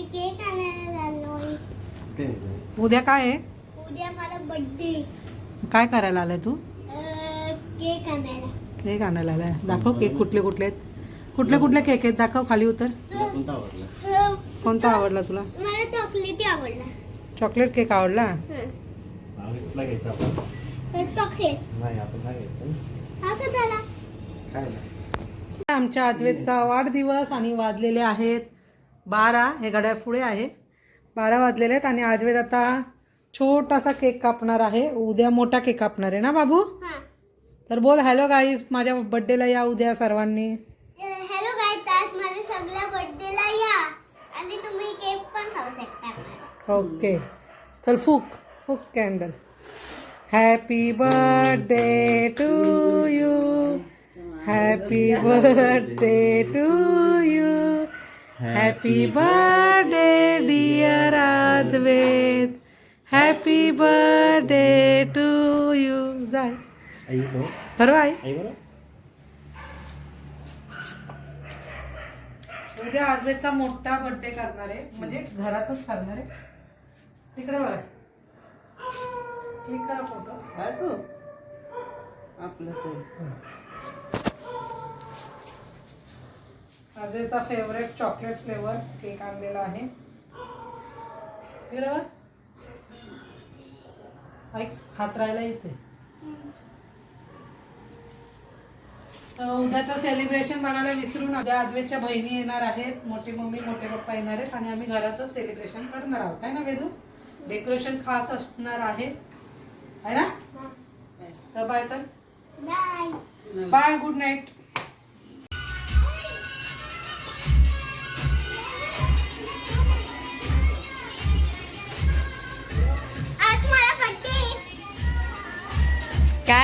Cake आणायला आलोय? उद्या काय आहे? उद्या मला बर्थडे काय करायला आलाय तू? केक आणायला. केक आणायला आलाय. दाखव केक कुठले कुठले आहेत. कुठले कुठले केक आहेत? दाखव खाली उतर. तुला कोणता आवडला? अं, कोणता आवडला तुला? मला चॉकलेटी आवडला. चॉकलेट केक आवडला? हं. आम्ही कुठला घ्यायचा आपण? तर चॉकलेट नाही आपण नाही घ्यायचं हा का झाला? काय नाही. आमच्या अद्वैतचा वाढदिवस आणि वाजलेले आहेत. बारा हे घड्याळ पुढे आहे. बारा वाजलेले आहेत आणि अद्वैत आता छोटासा केक कापणार आहे. उद्या मोठा केक कापणार आहे ना बाबू? हा. तर बोल हॅलो गाईज माझ्या बड्डेला या उद्या सर्वांनी. हॅलो गाय आज माझ्या सगळ्या बर्थडेला या. आणि तुम्ही केक पण खाऊ शकता ओके. चल फुक. फुक candle happy birthday to you happy birthday to you happy birthday dear Advait happy birthday to you जाय आई हो बरोबर आहे उद्या अद्वैतचा मोठा बर्थडे करणार आहे. म्हणजे घरातच करणार आहे. तिकडे बघा. क्लिक करा फोटो आहे तू. आपलं ते. अद्वैतचा फेवरेट चॉकलेट फ्लेवर केक आणलेला आहे. ऐक हात राहायला इथे. तर उद्याचं सेलिब्रेशन बघायला विसरू नका. अद्वैतच्या बहिणी येणार आहेत. मोठी मम्मी मोठे पप्पा येणार आहेत आणि आम्ही घरातच सेलिब्रेशन करणार आहोत. आहे ना वेदू? डेकोरेशन खास असणार आहे. आहे ना? तर बाय कर. बाय बाय गुड नाईट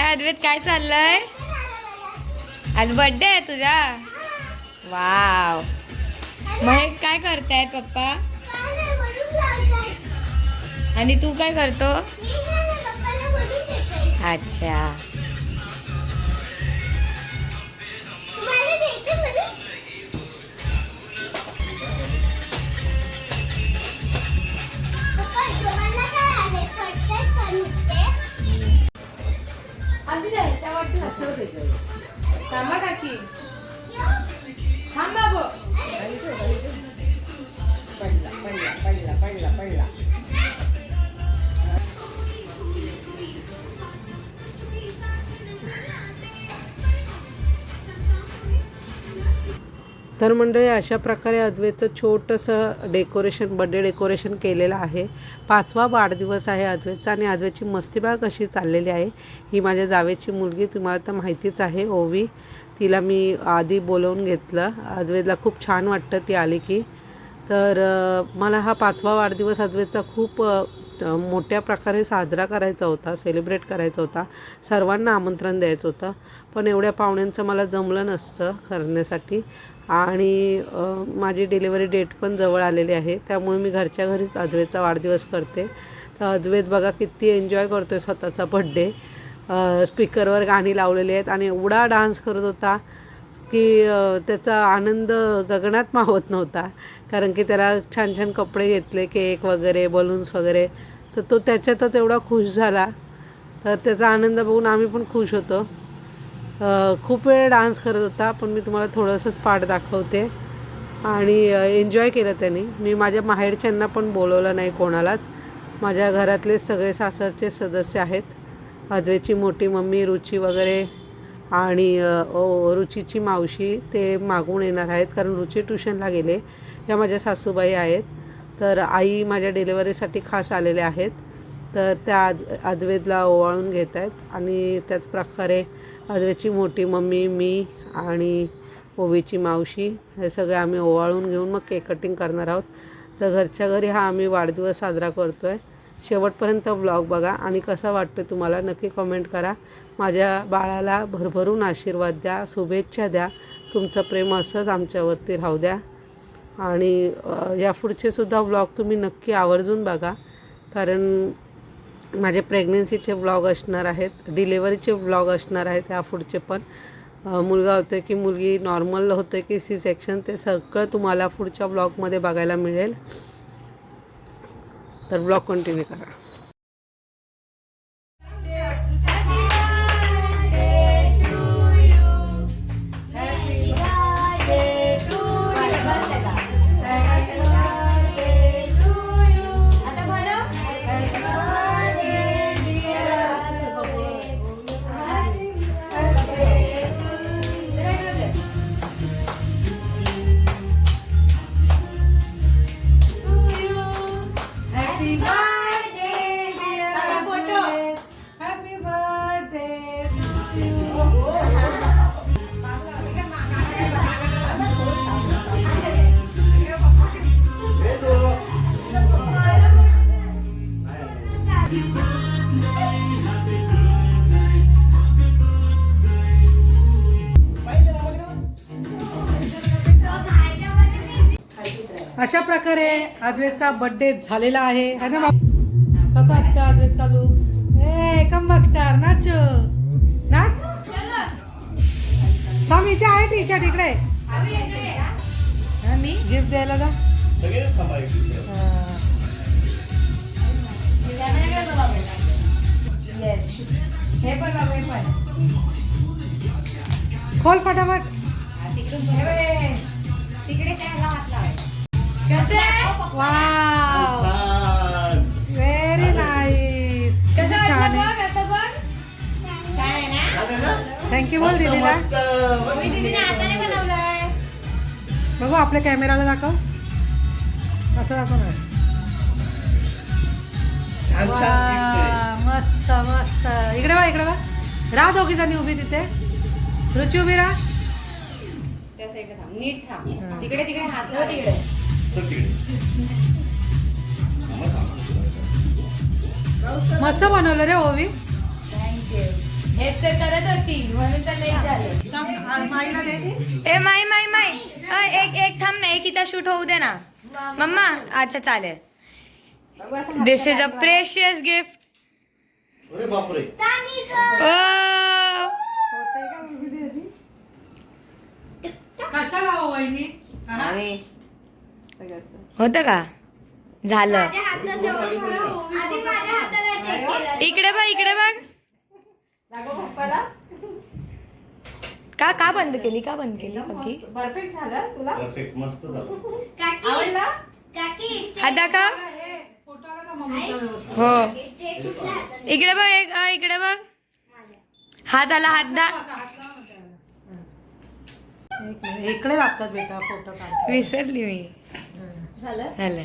काय अद्वैत काय चाललंय? आज बर्थडे आहे तुझा. वाव मग काय करतायत पप्पा? आणि तू काय करतो? अच्छा. सांगा काकी थांबा. तर मंडळी अशा प्रकारे अद्वैतचं छोटंसं डेकोरेशन बड्डे डेकोरेशन केलेलं आहे. पाचवा वाढदिवस आहे अद्वैतचा आणि अद्वैतची मस्तीबाग कशी चाललेली आहे. ही माझ्या जावेची मुलगी तुम्हाला तर माहितीच आहे ओवी. तिला मी आधी बोलवून घेतलं. अद्वैतला खूप छान वाटतं ती आली की. तर मला हा पाचवा वाढदिवस अद्वैतचा खूप मोठ्या प्रकारे साजरा करायचा होता सेलिब्रेट करायचा होता. सर्वांना आमंत्रण द्यायचं होतं. पण एवढ्या पाहुण्यांचं मला जमलं नसतं करण्यासाठी. आणि माझी डिलिव्हरी डेट पण जवळ आलेली आहे. त्यामुळे मी घरच्या घरीच अद्वैतचा वाढदिवस करते. तर अद्वैत बघा किती एन्जॉय करतो आहे स्वतःचा बड्डे स्पीकरवर गाणी लावलेली आहेत आणि एवढा डान्स करत होता की त्याचा आनंद गगनात मावत नव्हता. कारण की त्याला छान छान कपडे घेतले केक वगैरे बलून्स वगैरे. तर तो त्याच्यातच एवढा खुश झाला. तर त्याचा आनंद बघून आम्ही पण खुश होतो. खूप वेळ डान्स करत होता पण मी तुम्हाला थोडंसंच पाठ दाखवते. आणि एन्जॉय केलं त्यांनी. मी माझ्या माहेरच्यांना पण बोलवलं नाही कोणालाच. माझ्या घरातले सगळे सासरचे सदस्य आहेत. अद्वेची मोठी मम्मी रुची वगैरे आणि ओ रुचीची मावशी ते मागून येणार आहेत कारण रुची ट्युशनला गेले. या माझ्या सासूबाई आहेत. तर आई माझ्या डिलेवरीसाठी खास आलेल्या आहेत. तर त्या अद अद्वेदला ओवाळून घेत आहेत. आणि त्याच प्रकारे अद्वैतची मोठी मम्मी मी आणि ओवीची मावशी हे सगळे आम्ही ओवाळून घेऊन मग केक कटिंग करणार आहोत. तर घरच्या घरी हा आम्ही वाढदिवस साजरा करतो आहे शेवटपर्यंत ब्लॉग बघा आणि कसा वाटतो तुम्हाला नक्की कमेंट करा. माझ्या बाळाला भरभरून आशीर्वाद द्या शुभेच्छा द्या. तुमचं प्रेम असंच आमच्यावरती राहू द्या. आणि या पुढचे सुद्धा व्लॉग तुम्ही नक्की आवर्जून बघा. कारण माझे प्रेग्नेन्सीचे व्लॉग असणार आहेत. डिलेवरीचे व्लॉग असणार आहेत या पुढचे पण. मुलगा होते की मुलगी नॉर्मल होतं की सी सेक्शन ते सगळं तुम्हाला पुढच्या ब्लॉगमध्ये बघायला मिळेल. तर ब्लॉग कंटिन्यू करा. अशा प्रकारे आद्रेचा बर्थडे झालेला आहे. ना? कसा वाटतं आद्रेचा लुक ए कम बघ स्टार नाच. नाच? थांब इथे आहे टी शर्ट इकडे मी गिफ्ट द्यायला जा. सगळे हा. हे पण बाबा हे पण. खोल फटाफट. हे बघ, हे. तिकडे त्याला हात लावायचा? कसं? आहे? वाव. छान. व्हेरी नाईस कसं वाटलं बघ असं बघ. छान आहे ना? थँक्यू बोल मस्त, दीदीला. मस्त. होय, दीदीने हाताने बनवलंय. बघू आपल्या कॅमेराला दाखव. असं दाखव ना छान छान. gift आहे. वा, मस्त मस्त. इकडे बा इकडे बा राहा दोघी जणी उभी तिथे. रुची उभी राहा. त्या साईडला थांब नीट थांब. तिकडे तिकडे हात लाव तिकडे चल तिकडे. थांबा, थांबा. मस्त बनवलं रे ओवी. हेच तर करत होती म्हणून तर लेट झाले. ए माई माई माई. अ, एक एक थांब ना एक इथं शूट होऊ दे ना. मम्मा अच्छा चालेल. This is a precious gift अरे बापरे. कशाला हो वहिनी? होतं का? झालं. केलं. इकडे बघ इकडे बघ. का का बंद केली? का बंद केली? काकी परफेक्ट झालं तुला? परफेक्ट मस्त झालं. काकी काकी हात दाखव हो? इकडे बघ एक इकडे बघ. हात आला हात दा. इकडे लागतात बेटा फोटो काढ विसरली मी. झालं? झालं.